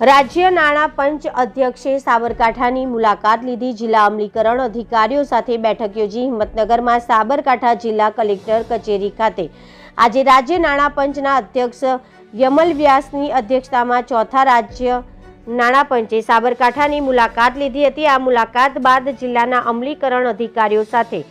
રાજ્ય નાણાં પંચ અધ્યક્ષે સાબરકાંઠાની મુલાકાત લીધી. જિલ્લા અમલીકરણ અધિકારીઓ સાથે બેઠક યોજી હિંમતનગરમાં સાબરકાંઠા જિલ્લા કલેક્ટર કચેરી ખાતે. આજે રાજ્ય નાણાં પંચના અધ્યક્ષ યમલ વ્યાસની અધ્યક્ષતામાં ચોથા રાજ્ય નાણાં પંચે સાબરકાંઠાની મુલાકાત લીધી હતી. આ મુલાકાત બાદ જિલ્લાના અમલીકરણ અધિકારીઓ સાથે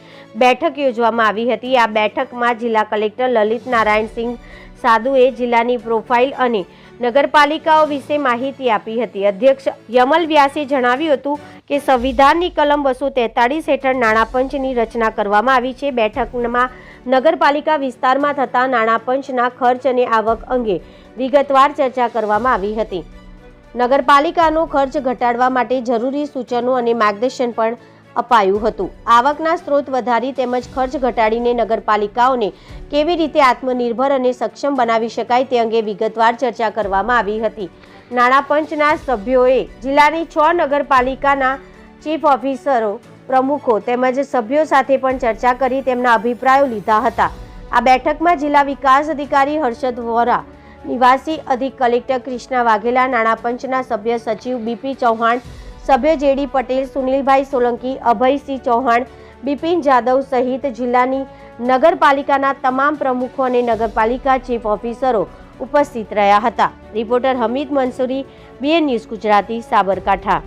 બેઠક યોજવામાં આવી હતી. આ બેઠકમાં જિલ્લા કલેક્ટર લલિત નારાયણસિંહ સાધુએ જિલ્લાની પ્રોફાઇલ અને નગરપાલિકાઓ વિશે માહિતી આપી હતી. અધ્યક્ષ યમલ વ્યાસે જણાવ્યું હતું કે સંવિધાનની કલમ બસો તેતાળીસ હેઠળ નાણાં પંચની રચના કરવામાં આવી છે. બેઠકમાં નગરપાલિકા વિસ્તારમાં થતા નાણાં પંચના ખર્ચ અને આવક અંગે વિગતવાર ચર્ચા કરવામાં આવી હતી. નગરપાલિકાનો ખર્ચ ઘટાડવા માટે જરૂરી સૂચનો અને માર્ગદર્શન પણ અપાયું હતું. આવકના સ્ત્રોત વધારી તેમજ ખર્ચ ઘટાડીને નગરપાલિકાઓને કેવી રીતે આત્મનિર્ભર અને સક્ષમ બનાવી શકાય તે અંગે વિગતવાર ચર્ચા કરવામાં આવી હતી. નાણાં પંચના સભ્યોએ જિલ્લાની છ નગરપાલિકાના ચીફ ઓફિસરો, પ્રમુખો તેમજ સભ્યો સાથે પણ ચર્ચા કરી તેમના અભિપ્રાયો લીધા હતા. આ બેઠકમાં જિલ્લા વિકાસ અધિકારી હર્ષદ વોરા, નિવાસી અધિક કલેક્ટર કૃષ્ણા વાઘેલા, નાણાં પંચના સભ્ય સચિવ બીપી ચૌહાણ સભ્ય જેડી પટેલ, સુનિલભાઈ સોલંકી, અભયસિંહ ચૌહાણ, બિપિન જાદવ સહિત જિલ્લાની નગરપાલિકાના તમામ પ્રમુખો અને નગરપાલિકા ચીફ ઓફિસરો ઉપસ્થિત રહ્યા હતા. Reporter Hamid Mansuri, BN news Gujarati, Sabarkantha.